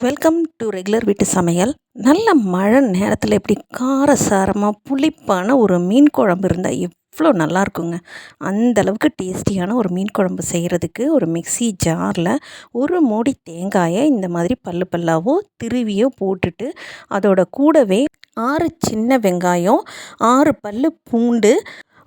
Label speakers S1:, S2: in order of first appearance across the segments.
S1: Welcome to regular வீட்டு சமையல். நல்ல மழை நேரத்தில் எப்படி காரசாரமாக புளிப்பான ஒரு மீன் குழம்பு இருந்தால் எவ்வளோ நல்லா இருக்குங்க. அந்த அளவுக்கு டேஸ்டியான ஒரு மீன் குழம்பு செய்கிறதுக்கு ஒரு மிக்ஸி ஜாரில் ஒரு மூடி தேங்காயை இந்த மாதிரி பல்லு பல்லாவோ திருவியோ போட்டுட்டு அதோட கூடவே ஆறு சின்ன வெங்காயம் ஆறு பல்லு பூண்டு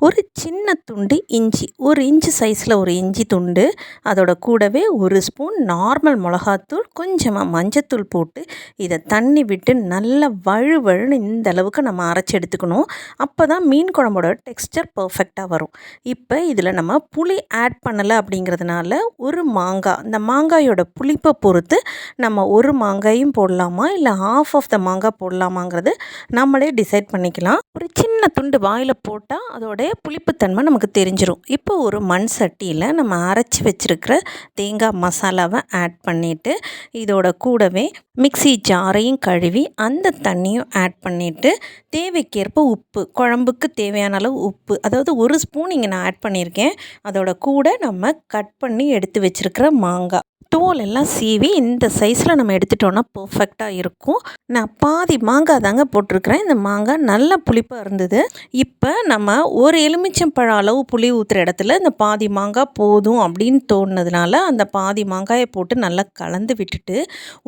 S1: ஒரு சின்ன துண்டு இஞ்சி ஒரு இன்ச்சு சைஸில் ஒரு இஞ்சி துண்டு அதோட கூடவே ஒரு ஸ்பூன் நார்மல் மிளகாத்தூள் கொஞ்சமாக மஞ்சத்தூள் போட்டு இதை தண்ணி விட்டு நல்லா வழு வழுன்னு இந்த அளவுக்கு நம்ம அரைச்சி எடுத்துக்கணும். அப்போ தான் மீன் குழம்போட டெக்ஸ்டர் பர்ஃபெக்டாக வரும். இப்போ இதில் நம்ம புளி ஆட் பண்ணலை அப்படிங்கிறதுனால ஒரு மாங்காய் இந்த மாங்காயோட புளிப்பை பொறுத்து நம்ம ஒரு மாங்காயும் போடலாமா இல்லை ஆஃப் ஆஃப் த மாங்காய் போடலாமாங்கிறது நம்மளே டிசைட் பண்ணிக்கலாம். ஒரு சின்ன துண்டு வாயில் போட்டால் அதோடைய புளிப்புத்தன்மை நமக்கு தெரிஞ்சிடும் இப்போ ஒரு மண் சட்டியில் நம்ம அரைச்சி வச்சுருக்கிற தேங்காய் மசாலாவை ஆட் பண்ணிவிட்டு இதோட கூடவே மிக்சி ஜாரையும் கழுவி அந்த தண்ணியும் ஆட் பண்ணிவிட்டு தேவைக்கேற்ப உப்பு குழம்புக்கு தேவையான அளவு உப்பு அதாவது ஒரு ஸ்பூன் இங்கே நான் ஆட் பண்ணியிருக்கேன். அதோட கூட நம்ம கட் பண்ணி எடுத்து வச்சுருக்கிற மாங்காய். தோல் எல்லாம் சீவி இந்த சைஸில் நம்ம எடுத்துட்டோன்னா பர்ஃபெக்டாக இருக்கும். நான் பாதி மாங்காய் தாங்க போட்டிருக்கிறேன். இந்த மாங்காய் நல்ல புளிப்பாக இருந்தது. இப்போ நம்ம ஒரு எலுமிச்சம்பழம் அளவு புளி ஊற்றுற இடத்துல இந்த பாதி மாங்காய் போதும் அப்படின்னு தோணுனதுனால அந்த பாதி மாங்காயை போட்டு நல்லா கலந்து விட்டுட்டு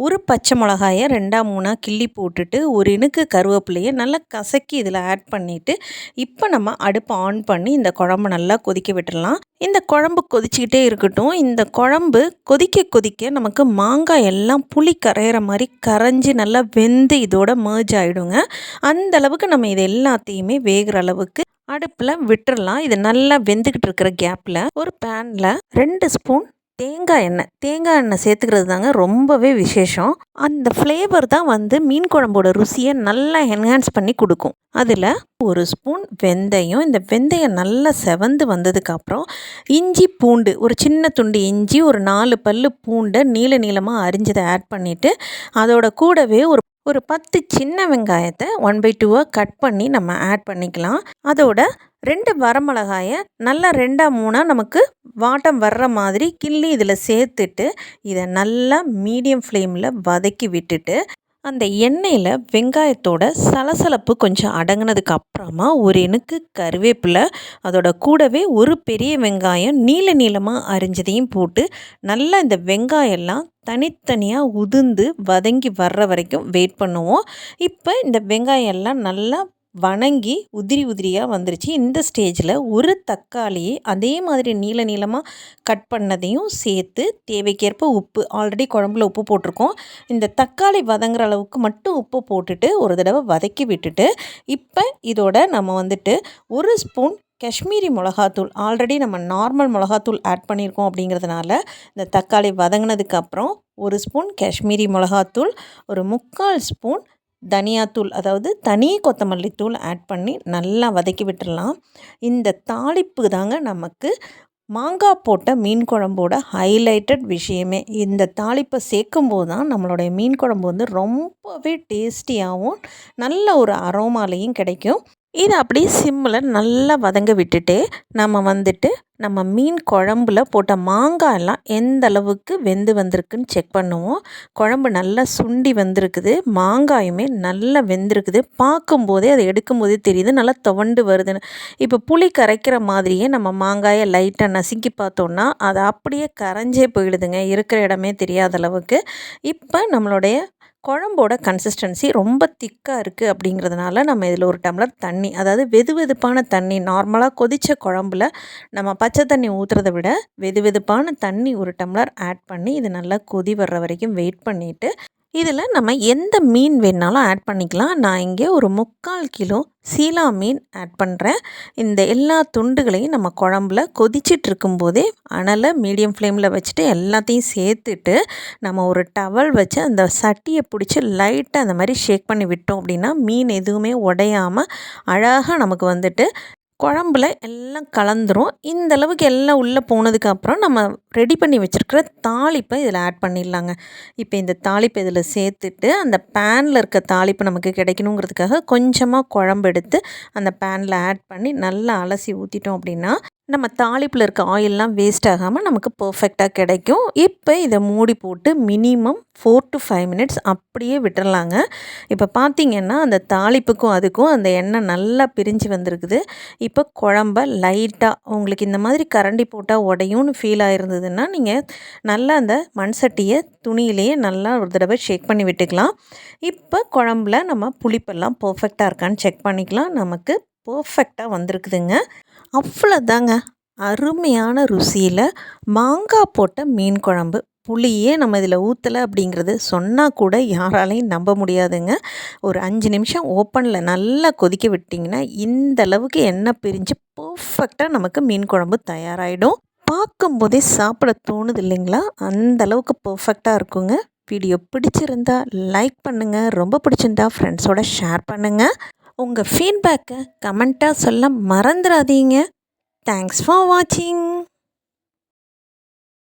S1: ஒரு பச்சை மிளகாயை ரெண்டாக மூணாக கிள்ளி போட்டுட்டு ஒரு இனுக்கு கருவேப்பிலையை நல்லா கசக்கி இதில் ஆட் பண்ணிவிட்டு இப்போ நம்ம அடுப்பை ஆன் பண்ணி இந்த குழம்பு நல்லா கொதிக்க விட்டுடலாம். இந்த குழம்பு கொதிச்சிக்கிட்டே இருக்கட்டும். இந்த குழம்பு கொதிக்க கொதிக்க நமக்கு மாங்காய் எல்லாம் புளி கரையிற மாதிரி கரைஞ்சி நல்லா வெந்து இதோட மேர்ஜ் ஆகிடுங்க அந்த அளவுக்கு நம்ம இது எல்லாத்தையுமே வேகிற அளவுக்கு அடுப்பில் விட்டுறலாம். இது நல்லா வெந்துக்கிட்டு இருக்கிற கேப்பில் ஒரு பேனில் ரெண்டு ஸ்பூன் தேங்காய் எண்ணெய். தேங்காய் எண்ணெய் சேர்த்துக்கிறது தாங்க ரொம்பவே விசேஷம். அந்த ஃப்ளேவர் தான் வந்து மீன் குழம்போட ருசியை நல்லா என்ஹான்ஸ் பண்ணி கொடுக்கும். அதில் ஒரு ஸ்பூன் வெந்தயம். இந்த வெந்தயம் நல்லா செவந்து வந்ததுக்கப்புறம் இஞ்சி பூண்டு ஒரு சின்ன துண்டு இஞ்சி ஒரு நாலு பல் பூண்டை நீள நீளமாக அரிஞ்சதை ஆட் பண்ணிவிட்டு அதோட கூடவே ஒரு ஒரு பத்து சின்ன வெங்காயத்தை ஒன் பை டூவாக கட் பண்ணி நம்ம ஆட் பண்ணிக்கலாம். அதோட ரெண்டு வரமிளகாயை நல்லா ரெண்டாக மூணாக நமக்கு வாட்டம் வர்ற மாதிரி கிள்ளி இதில் சேர்த்துட்டு இதை நல்லா மீடியம் ஃப்ளேமில் வதக்கி விட்டுட்டு அந்த எண்ணெயில் வெங்காயத்தோட சலசலப்பு கொஞ்சம் அடங்கினதுக்கு அப்புறமா ஒரு எணுக்கு கருவேப்பிலை அதோட கூடவே ஒரு பெரிய வெங்காயம் நீல நீளமாக அரிஞ்சதையும் போட்டு நல்லா இந்த வெங்காயம்லாம் தனித்தனியாக உதிர்ந்து வதங்கி வர்ற வரைக்கும் வெயிட் பண்ணுவோம். இப்போ இந்த வெங்காயம் எல்லாம் நல்லா வணங்கி உதிரி உதிரியாக வந்துருச்சு. இந்த ஸ்டேஜில் ஒரு தக்காளியை அதே மாதிரி நீள நீளமாக கட் பண்ணதையும் சேர்த்து தேவைக்கேற்ப உப்பு ஆல்ரெடி குழம்புல உப்பு போட்டிருக்கோம். இந்த தக்காளி வதங்குற அளவுக்கு மட்டும் உப்பு போட்டுட்டு ஒரு தடவை வதக்கி விட்டுட்டு இப்போ இதோட நம்ம வந்துட்டு ஒரு ஸ்பூன் காஷ்மீரி மிளகாத்தூள் ஆல்ரெடி நம்ம நார்மல் மிளகாத்தூள் ஆட் பண்ணியிருக்கோம் அப்படிங்கிறதுனால இந்த தக்காளி வதங்கினதுக்கப்புறம் ஒரு ஸ்பூன் காஷ்மீரி மிளகாத்தூள் ஒரு முக்கால் ஸ்பூன் தனியாத்தூள் அதாவது தனி கொத்தமல்லி தூள் ஆட் பண்ணி நல்லா வதக்கி விட்டுடலாம் இந்த தாளிப்பு தாங்க நமக்கு மாங்காய் போட்ட மீன் குழம்போட ஹைலைட்டட் விஷயமே. இந்த தாளிப்பை சேர்க்கும்போது தான் நம்மளுடைய மீன் குழம்பு வந்து ரொம்பவே டேஸ்டியாகவும் நல்ல ஒரு அரோமாலையும் கிடைக்கும். இதை அப்படியே சிம்மில் நல்லா வதங்க விட்டுட்டு நம்ம வந்துட்டு நம்ம மீன் குழம்புல போட்ட மாங்காயெல்லாம் எந்த அளவுக்கு வெந்து வந்திருக்குன்னு செக் பண்ணுவோம். குழம்பு நல்லா சுண்டி வந்திருக்குது. மாங்காயுமே நல்லா வெந்திருக்குது. பார்க்கும்போதே அதை எடுக்கும்போதே தெரியுது. நல்லா துவண்டு வருதுன்னு. இப்போ புளி கரைக்கிற மாதிரியே நம்ம மாங்காயை லைட்டாக நசுக்கி பார்த்தோன்னா அது அப்படியே கரைஞ்சே போயிடுதுங்க. இருக்கிற இடமே தெரியாத அளவுக்கு. இப்போ நம்மளுடைய குழம்போட கன்சிஸ்டன்சி ரொம்ப திக்காக இருக்குது அப்படிங்கிறதுனால நம்ம இதில் ஒரு டம்ளர் தண்ணி அதாவது வெது வெதுப்பான தண்ணி நார்மலாக கொதித்த குழம்புல நம்ம பச்சை தண்ணி ஊற்றுறத விட வெது வெதுப்பான தண்ணி ஒரு டம்ளர் ஆட் பண்ணி இது நல்லா கொதி வர்ற வரைக்கும் வெயிட் பண்ணிவிட்டு இதில் நம்ம எந்த மீன் வேணாலும் ஆட் பண்ணிக்கலாம். நான் இங்கே ஒரு முக்கால் கிலோ சீலா மீன் ஆட் பண்ணுறேன் இந்த எல்லா துண்டுகளையும் நம்ம குழம்புல கொதிச்சிட்டு இருக்கும்போதே அனலை மீடியம் ஃப்ளேமில் வச்சுட்டு எல்லாத்தையும் சேர்த்துட்டு நம்ம ஒரு டவல் வச்சு அந்த சட்டியை பிடிச்சி லைட்டாக அந்த மாதிரி ஷேக் பண்ணி விட்டோம் அப்படின்னா மீன் எதுவுமே உடையாமல் அழகாக நமக்கு வந்துட்டு குழம்புல எல்லாம் கலந்துரும். இந்த அளவுக்கு எல்லாம் உள்ளே போனதுக்கப்புறம் நம்ம ரெடி பண்ணி வச்சுருக்கிற தாளிப்பை இதில் ஆட் பண்ணிடலாங்க. இப்போ இந்த தாளிப்பை இதில் சேர்த்துட்டு அந்த பேனில் இருக்க தாளிப்பு நமக்கு கிடைக்கணுங்கிறதுக்காக கொஞ்சமாக குழம்பு எடுத்து அந்த பேனில் ஆட் பண்ணி நல்லா அலசி ஊற்றிட்டோம் அப்படின்னா நம்ம தாளிப்பில் இருக்க ஆயிலெலாம் வேஸ்ட் ஆகாமல் நமக்கு பர்ஃபெக்டாக கிடைக்கும். இப்போ இதை மூடி போட்டு minimum four to five minutes அப்படியே விட்டுறலாங்க. இப்போ பார்த்தீங்கன்னா அந்த தாளிப்புக்கும் அதுக்கும் அந்த எண்ணெய் நல்லா பிரிஞ்சு வந்திருக்குது. இப்போ குழம்ப லைட்டாக உங்களுக்கு இந்த மாதிரி கரண்டி போட்டால் உடையும்னு ஃபீல் ஆகிருந்ததுன்னா நீங்கள் நல்லா அந்த மண் சட்டியை துணியிலேயே நல்லா ஒரு தடவை ஷேக் பண்ணி விட்டுக்கலாம். இப்போ குழம்புல நம்ம புளிப்பெல்லாம் பர்ஃபெக்டாக இருக்கான்னு செக் பண்ணிக்கலாம். நமக்கு பர்ஃபெக்டாக வந்திருக்குதுங்க. அவ்வளோதாங்க அருமையான ருசியில் மாங்காய் போட்ட மீன் குழம்பு. புளியே நம்ம இதில் ஊற்றலை அப்படிங்கிறது சொன்னால் கூட யாராலையும் நம்ப முடியாதுங்க. ஒரு அஞ்சு நிமிஷம் ஓப்பனில் நல்லா கொதிக்க விட்டிங்கன்னா இந்த அளவுக்கு எண்ணெய் பிரிஞ்சு பர்ஃபெக்டாக நமக்கு மீன் குழம்பு தயாராகிடும் பார்க்கும்போதே சாப்பிட தோணுது இல்லைங்களா? அந்த அளவுக்கு பர்ஃபெக்டாக இருக்குங்க. வீடியோ பிடிச்சிருந்தா லைக் பண்ணுங்கள் ரொம்ப பிடிச்சிருந்தா ஃப்ரெண்ட்ஸோட ஷேர் பண்ணுங்கள் உங்கள் ஃபீட்பேக்கை கமெண்ட்டாக சொல்ல மறந்துடாதீங்க தேங்க்ஸ் ஃபார் வாட்சிங்